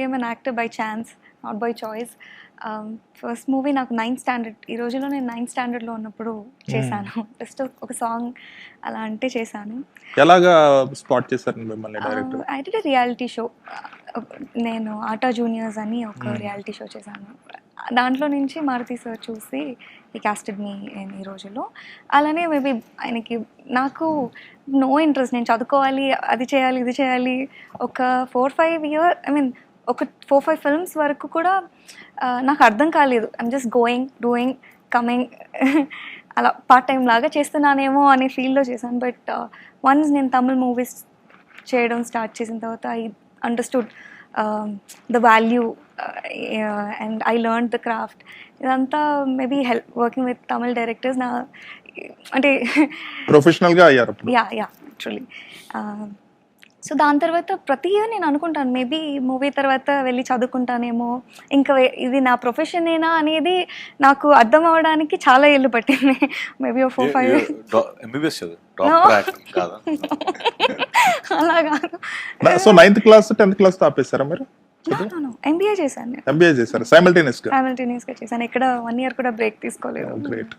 Become an actor by chance not by choice first movie నాకు ninth standard ఈ రోజులో నేను నైన్త్ స్టాండర్డ్లో ఉన్నప్పుడు చేశాను. జస్ట్ ఒక సాంగ్ అలా అంటే చేశాను. ఎలాగా స్పాట్ చేశారు మిమ్మల్ని director I did reality show నేను ఆటా జూనియర్స్ అని ఒక Hmm. రియాలిటీ షో చేశాను. దాంట్లో నుంచి మారుతి సార్ చూసి ఈ క్యాస్టెడ్ మీ ఈ రోజులో అలానే మేబీ ఆయనకి నాకు నో ఇంట్రెస్ట్ నేను చదువుకోవాలి అది చేయాలి ఇది చేయాలి. ఒక four five year I mean ఒక ఫోర్ ఫైవ్ ఫిల్మ్స్ వరకు కూడా నాకు అర్థం కాలేదు. I'm just going doing coming అలా పార్ట్ టైం లాగా చేస్తున్నానేమో అనే ఫీల్డ్లో చేశాను. బట్ వన్స్ నేను తమిళ్ మూవీస్ చేయడం స్టార్ట్ చేసిన తర్వాత I understood the value and I learn the craft ఇదంతా maybe help working with Tamil directors నా అంటే ప్రొఫెషనల్గా అయ్యారు యా యా యాక్చువల్లీ సో దాని తర్వాత ప్రతి ఇయర్ నేను అనుకుంటాను. మేబీ మూవీ తర్వాత వెళ్ళి చదువుకుంటానేమో. ఇంకా ఇది నా ప్రొఫెషనేనా అనేది నాకు అర్థం అవ్వడానికి చాలా ఏళ్ళు పట్టింది. మేబీ ఫోర్ ఫైవ్ కాదా? అలా కాదు. So ninth class tenth class ఆపేశారా మీరు? ఎంబీఏ చేశాను నేను. ఎంబీఏ చేశారు? సైమల్టేనియస్గా? సైమల్టేనియస్గా చేశాను. ఎక్కడ వన్ ఇయర్ కూడా బ్రేక్ తీసుకోలేదు. గ్రేట్